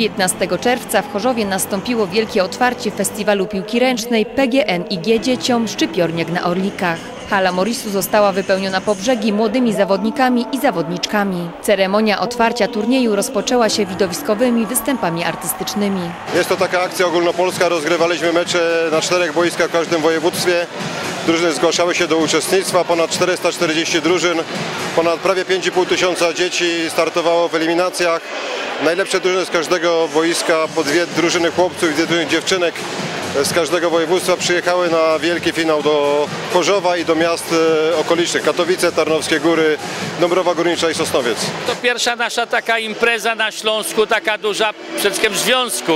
15 czerwca w Chorzowie nastąpiło wielkie otwarcie festiwalu piłki ręcznej PGNiG Dzieciom Szczypiorniak na Orlikach. Hala Morisu została wypełniona po brzegi młodymi zawodnikami i zawodniczkami. Ceremonia otwarcia turnieju rozpoczęła się widowiskowymi występami artystycznymi. Jest to taka akcja ogólnopolska, rozgrywaliśmy mecze na czterech boiskach w każdym województwie. Drużyny zgłaszały się do uczestnictwa, ponad 440 drużyn, ponad prawie 5,5 tysiąca dzieci startowało w eliminacjach. Najlepsze drużyny z każdego boiska, po dwie drużyny chłopców i dwie drużyny dziewczynek z każdego województwa przyjechały na wielki finał do Chorzowa i do miast e, okolicznych Katowice, Tarnowskie Góry, Dąbrowa Górnicza i Sosnowiec. To pierwsza nasza taka impreza na Śląsku, taka duża przede wszystkim w związku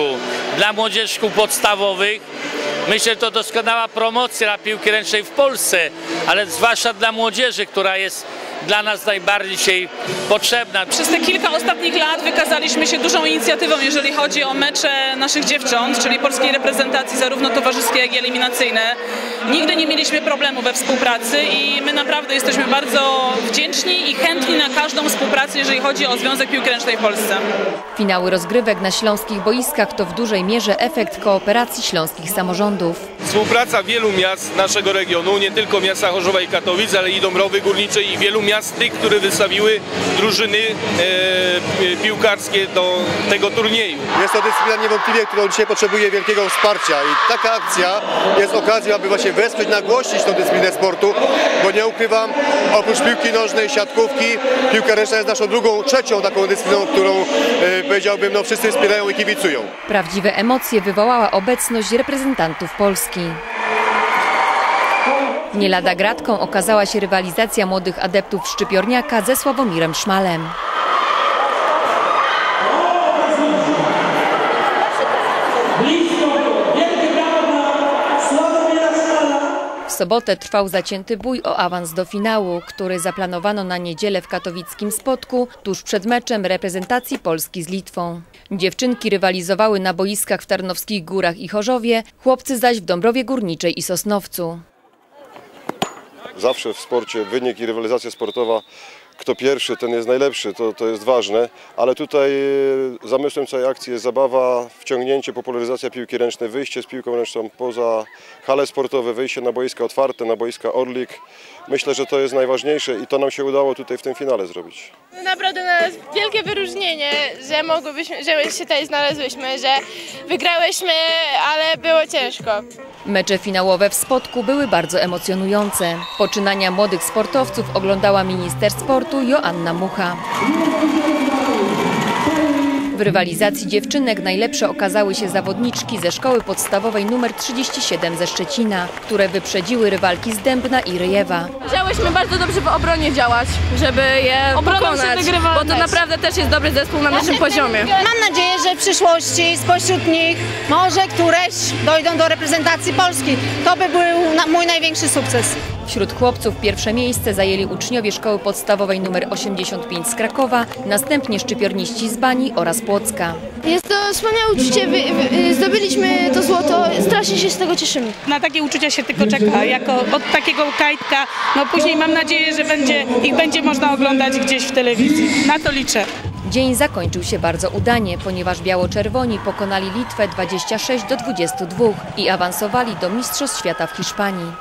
dla młodzieży szkół podstawowych. Myślę, że to doskonała promocja piłki ręcznej w Polsce, ale zwłaszcza dla młodzieży, która jest dla nas najbardziej dzisiaj potrzebna. Przez te kilka ostatnich lat wykazaliśmy się dużą inicjatywą, jeżeli chodzi o mecze naszych dziewcząt, czyli polskiej reprezentacji zarówno towarzyskiej, jak i eliminacyjne. Nigdy nie mieliśmy problemu we współpracy i my naprawdę jesteśmy bardzo wdzięczni i chętni na każdą współpracę, jeżeli chodzi o Związek Piłki Ręcznej w Polsce. Finały rozgrywek na śląskich boiskach to w dużej mierze efekt kooperacji śląskich samorządów. Współpraca wielu miast naszego regionu, nie tylko miasta Chorzowa i Katowic, ale i Dąbrowy Górniczej i wielu miast tych, które wystawiły drużyny e, piłkarskie do tego turnieju. Jest to dyscyplina niewątpliwie, którą dzisiaj potrzebuje wielkiego wsparcia i taka akcja jest okazją, aby właśnie wesprzeć, nagłośnić tę dyscyplinę sportu, bo nie ukrywam, oprócz piłki nożnej, siatkówki, piłka ręczna jest naszą drugą, trzecią taką dyscypliną, którą e, powiedziałbym, no wszyscy wspierają i kibicują. Prawdziwe emocje wywołała obecność reprezentantów Polski. Nie lada gratką okazała się rywalizacja młodych adeptów Szczypiorniaka ze Sławomirem Szmalem. W sobotę trwał zacięty bój o awans do finału, który zaplanowano na niedzielę w katowickim Spodku, tuż przed meczem reprezentacji Polski z Litwą. Dziewczynki rywalizowały na boiskach w Tarnowskich Górach i Chorzowie, chłopcy zaś w Dąbrowie Górniczej i Sosnowcu. Zawsze w sporcie wynik i rywalizacja sportowa, kto pierwszy, ten jest najlepszy, to, to jest ważne, ale tutaj e, zamysłem całej akcji jest zabawa, wciągnięcie, popularyzacja piłki ręcznej, wyjście z piłką ręczną poza hale sportowe, wyjście na boiska otwarte, na boiska Orlik. Myślę, że to jest najważniejsze i to nam się udało tutaj w tym finale zrobić. Naprawdę dla nas wielkie wyróżnienie, że mogłybyśmy, że się tutaj znalazłyśmy, że wygrałyśmy, ale było ciężko. Mecze finałowe w Spodku były bardzo emocjonujące. Poczynania młodych sportowców oglądała minister sportu Joanna Mucha. W rywalizacji dziewczynek najlepsze okazały się zawodniczki ze szkoły podstawowej nr 37 ze Szczecina, które wyprzedziły rywalki z Dębna i Ryjewa. Musiałyśmy bardzo dobrze w obronie działać, żeby je Obroną się pokonać, bo to naprawdę też jest dobry zespół na naszym poziomie. Mam nadzieję, że w przyszłości spośród nich może któreś dojdą do reprezentacji Polski. To by był mój największy sukces. Wśród chłopców pierwsze miejsce zajęli uczniowie szkoły podstawowej nr 85 z Krakowa, następnie szczypiorniści z Bani oraz Płocka. Jest to wspaniałe uczucie, wy, wy, zdobyliśmy to złoto, strasznie się z tego cieszymy. Na takie uczucia się tylko czeka, jako od takiego kajtka. No później mam nadzieję, że będzie, ich będzie można oglądać gdzieś w telewizji. Na to liczę. Dzień zakończył się bardzo udanie, ponieważ biało-czerwoni pokonali Litwę 26 do 22 i awansowali do Mistrzostw Świata w Hiszpanii.